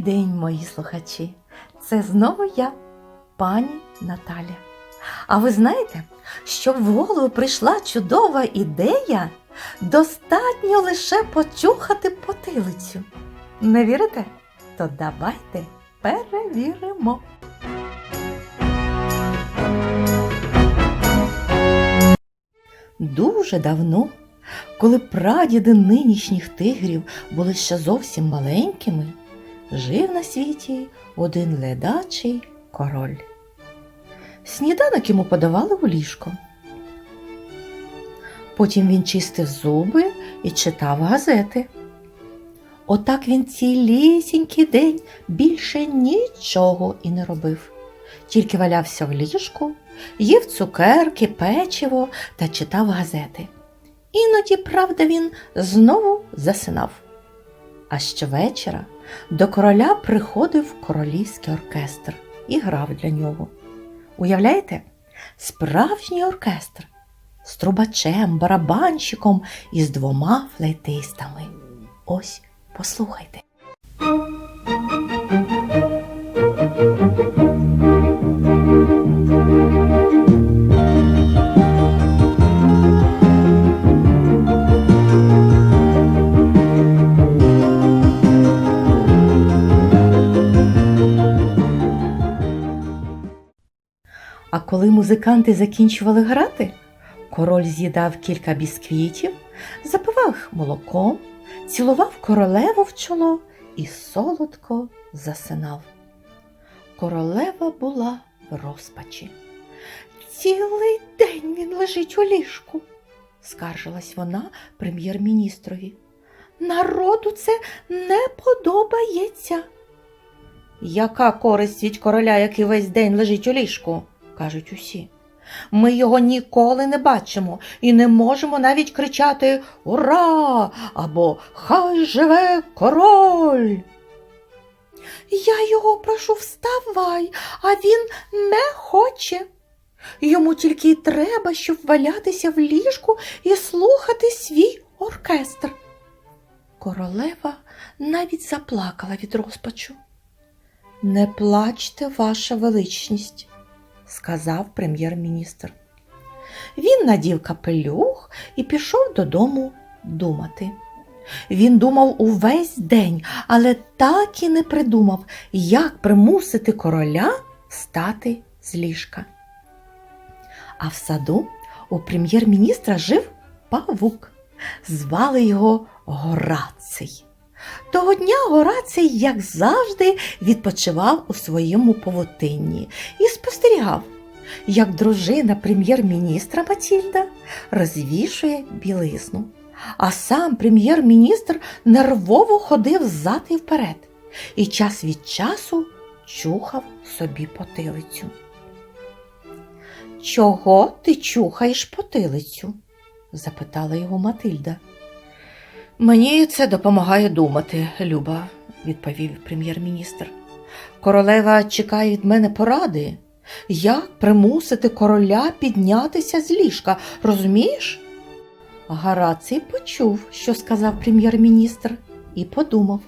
день, мої слухачі! Це знову я, пані Наталя. А ви знаєте, щоб в голову прийшла чудова ідея, достатньо лише почухати потилицю. Не вірите? То давайте перевіримо. Дуже давно, коли прадіди нинішніх тигрів були ще зовсім маленькими, жив на світі один ледачий король. Сніданок йому подавали у ліжко. Потім він чистив зуби і читав газети. Отак він цілісінький день більше нічого і не робив, тільки валявся в ліжку, їв цукерки, печиво та читав газети. Іноді, правда, він знову засинав. А щовечора до короля приходив королівський оркестр і грав для нього. Уявляєте? Справжній оркестр з трубачем, барабанщиком і з двома флейтистами. Ось послухайте. Коли музиканти закінчували грати, король з'їдав кілька бісквітів, запивав молоком, цілував королеву в чоло і солодко засинав. Королева була в розпачі. Цілий день він лежить у ліжку, скаржилась вона прем'єр-міністрові. Народу це не подобається. Яка користь від короля, який весь день лежить у ліжку? Кажуть усі. Ми його ніколи не бачимо і не можемо навіть кричати Ура! або Хай живе король. Я його прошу вставай, а він не хоче. Йому тільки й треба, щоб валятися в ліжку і слухати свій оркестр. Королева навіть заплакала від розпачу. Не плачте, ваша величність, сказав прем'єр-міністр. Він надів капелюх і пішов додому думати. Він думав увесь день, але так і не придумав, як примусити короля встати з ліжка. А в саду у прем'єр-міністра жив павук. Звали його Гораций. Того дня Гораций, як завжди, відпочивав у своєму павутинні і спостерігав, як дружина прем'єр-міністра Матільда розвішує білизну, а сам прем'єр-міністр нервово ходив ззад і вперед і час від часу чухав собі потилицю. Чого ти чухаєш потилицю? запитала його Матильда. Мені це допомагає думати, Люба, відповів прем'єр-міністр. Королева чекає від мене поради. Як примусити короля піднятися з ліжка, розумієш? Гараций почув, що сказав прем'єр-міністр, і подумав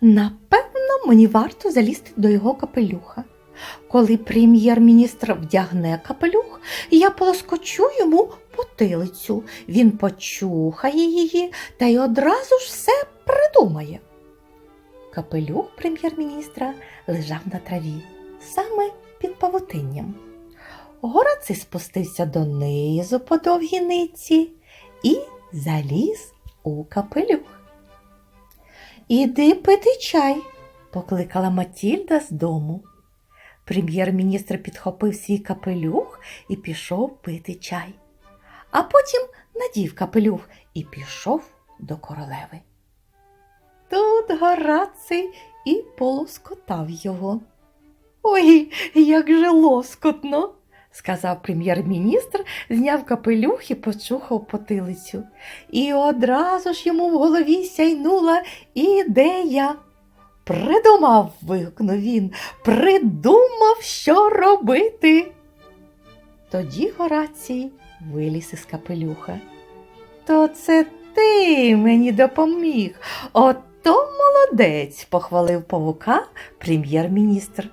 напевно, мені варто залізти до його капелюха. Коли прем'єр-міністр вдягне капелюх, я полоскочу йому потилицю. Він почухає її та й одразу ж все придумає. Капелюх прем'єр-міністра лежав на траві, саме павутинням. Гораций спустився донизу по довгій ниці і заліз у капелюх. Іди пити чай, покликала Матільда з дому. Прем'єр-міністр підхопив свій капелюх і пішов пити чай, а потім надів капелюх і пішов до королеви. Тут Гораций і полоскотав його. Ой, як же лоскотно, сказав прем'єр-міністр, зняв капелюх і почухав потилицю. І одразу ж йому в голові сяйнула ідея. Придумав, вигукнув він, придумав, що робити. Тоді Горацій виліз із капелюха. То це ти мені допоміг. Ото молодець, похвалив павука прем'єр-міністр.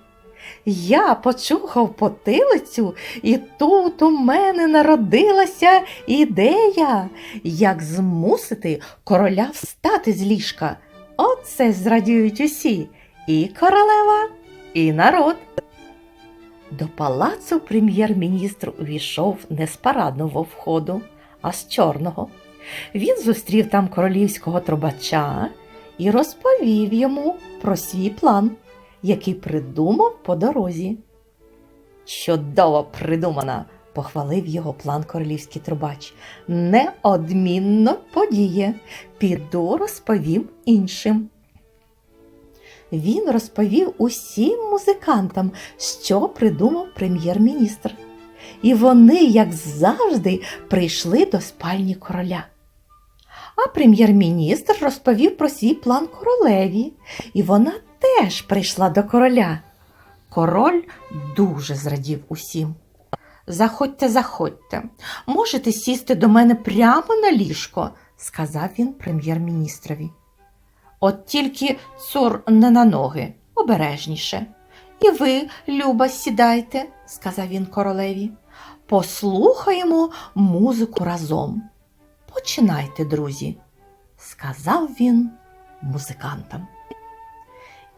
Я почухав потилицю, і тут у мене народилася ідея, як змусити короля встати з ліжка. Оце зрадіють усі і королева, і народ. До палацу прем'єр-міністр увійшов не з парадного входу, а з чорного. Він зустрів там королівського трубача і розповів йому про свій план, який придумав по дорозі. Чудово придумана, похвалив його план королівський трубач. Неодмінно подіє. Піду розповім іншим. Він розповів усім музикантам, що придумав прем'єр-міністр. І вони, як завжди, прийшли до спальні короля. А прем'єр-міністр розповів про свій план королеві, і вона теж прийшла до короля. Король дуже зрадів усім. Заходьте, заходьте, можете сісти до мене прямо на ліжко, сказав він прем'єр-міністрові. От тільки цур не на ноги, обережніше. І ви, Люба, сідайте, сказав він королеві. Послухаємо музику разом. Починайте, друзі, сказав він музикантам.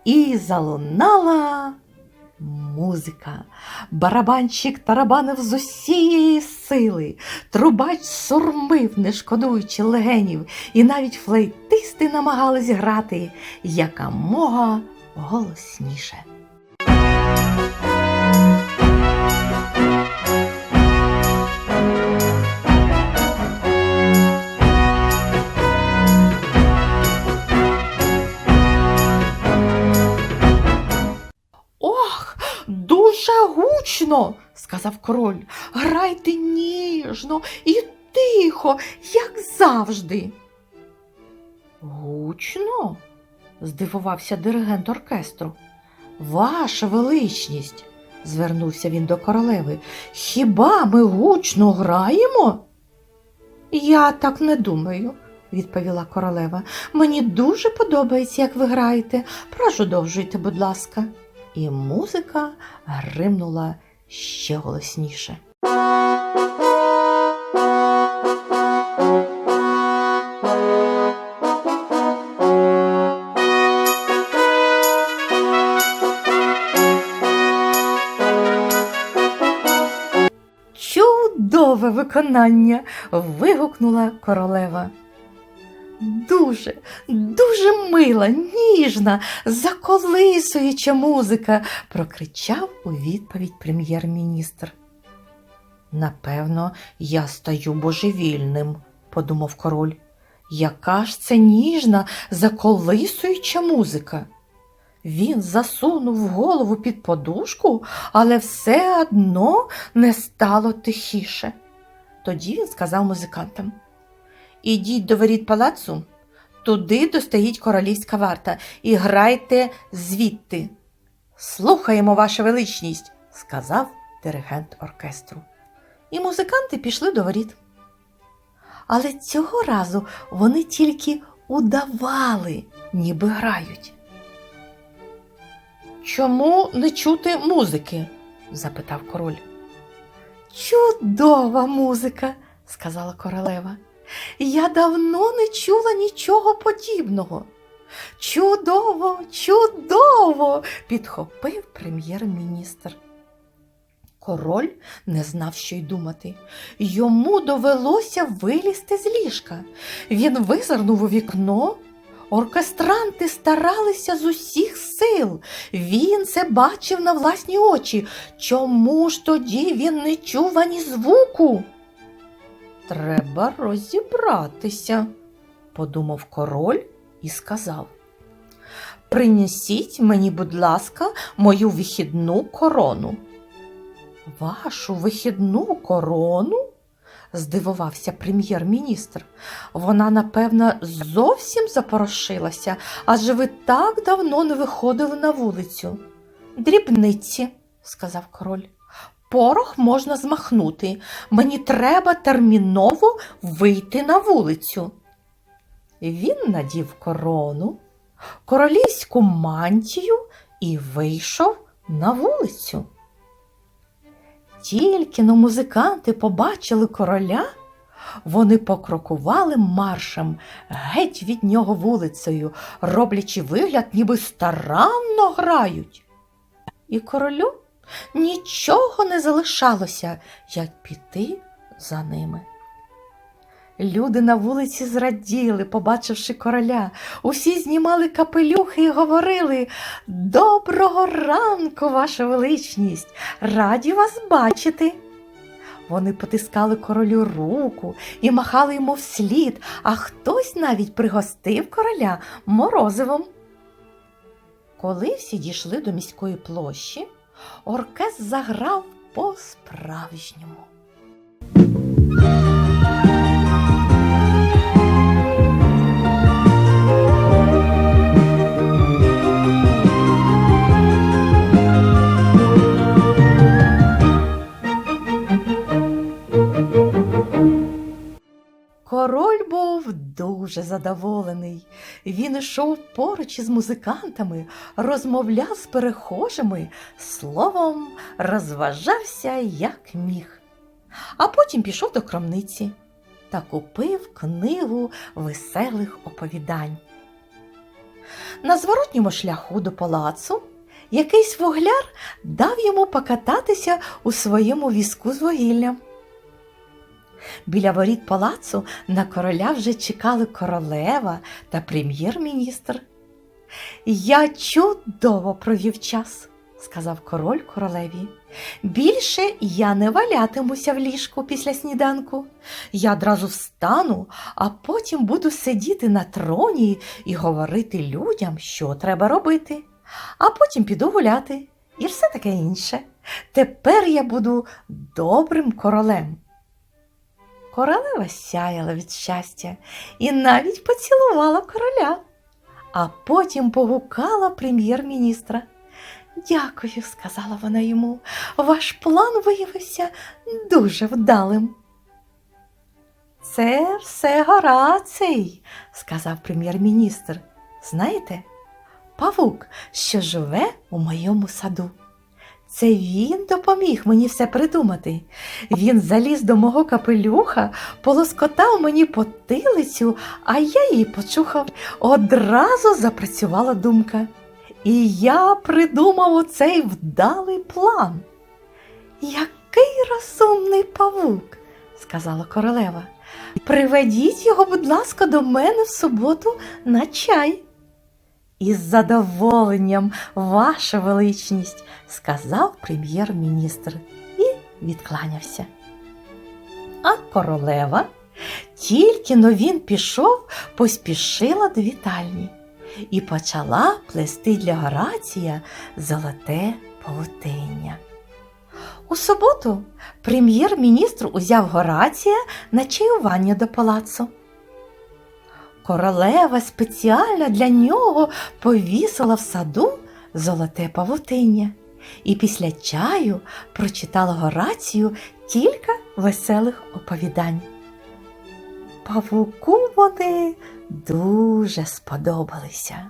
І залунала музика. Барабанщик тарабанив з усієї сили, трубач сурмив, не шкодуючи легенів, і навіть флейтисти намагались грати якомога голосніше. Дуже гучно, сказав король. Грайте ніжно і тихо, як завжди. Гучно? здивувався диригент оркестру. Ваша величність, звернувся він до королеви. Хіба ми гучно граємо? Я так не думаю, відповіла королева. Мені дуже подобається, як ви граєте. Продовжуйте, будь ласка. І музика гримнула ще голосніше. Чудове виконання. вигукнула королева. Дуже, дуже мила, ніжна, заколисуюча музика, прокричав у відповідь прем'єр-міністр. Напевно, я стаю божевільним, подумав король. Яка ж це ніжна, заколисуюча музика? Він засунув голову під подушку, але все одно не стало тихіше. Тоді він сказав музикантам. Ідіть до воріт палацу, туди достоїть королівська варта, і грайте звідти. Слухаємо, ваша величність, сказав диригент оркестру. І музиканти пішли до воріт. Але цього разу вони тільки удавали, ніби грають. Чому не чути музики? запитав король. Чудова музика, сказала королева. Я давно не чула нічого подібного. Чудово, чудово, підхопив прем'єр-міністр. Король не знав, що й думати. Йому довелося вилізти з ліжка. Він визирнув у вікно. Оркестранти старалися з усіх сил. Він це бачив на власні очі. Чому ж тоді він не чув ані звуку? Треба розібратися, подумав король і сказав. Принесіть мені, будь ласка, мою вихідну корону. Вашу вихідну корону? здивувався прем'єр-міністр. Вона, напевно, зовсім запорошилася, адже ви так давно не виходили на вулицю. Дрібниці, сказав король. Порох можна змахнути. Мені треба терміново вийти на вулицю. Він надів корону, королівську мантію і вийшов на вулицю. Тільки но музиканти побачили короля, вони покрокували маршем геть від нього вулицею, роблячи вигляд, ніби старанно грають. І королю нічого не залишалося, як піти за ними. Люди на вулиці зраділи, побачивши короля. Усі знімали капелюхи і говорили Доброго ранку, ваша величність! Раді вас бачити. Вони потискали королю руку і махали йому вслід, а хтось навіть пригостив короля морозивом. Коли всі дійшли до міської площі, оркестр заграв по-справжньому. Дуже задоволений. Він йшов поруч із музикантами, розмовляв з перехожими, словом, розважався як міг. А потім пішов до крамниці та купив книгу веселих оповідань. На зворотньому шляху до палацу якийсь вугляр дав йому покататися у своєму візку з вугіллям. Біля воріт палацу на короля вже чекали королева та прем'єр-міністр. Я чудово провів час, сказав король королеві. Більше я не валятимуся в ліжку після сніданку. Я одразу встану, а потім буду сидіти на троні і говорити людям, що треба робити, а потім піду гуляти і все таке інше. Тепер я буду добрим королем. Королева сяяла від щастя і навіть поцілувала короля, а потім погукала прем'єр-міністра. Дякую, сказала вона йому. Ваш план виявився дуже вдалим. Це все Гораций, сказав прем'єр-міністр. Знаєте, павук, що живе у моєму саду. Це він допоміг мені все придумати. Він заліз до мого капелюха, полоскотав мені потилицю, а я її почухав. Одразу запрацювала думка. І я придумав оцей вдалий план. Який розумний павук, сказала королева. Приведіть його, будь ласка, до мене в суботу на чай. Із задоволенням, ваша величність, сказав прем'єр-міністр і відкланявся. А королева, тільки но він пішов, поспішила до вітальні і почала плести для Горація золоте павутиння. У суботу прем'єр-міністр узяв Горація на чаювання до палацу. Королева спеціально для нього повісила в саду золоте павутиння і після чаю прочитала Горацію кілька веселих оповідань. Павуку вони дуже сподобалися.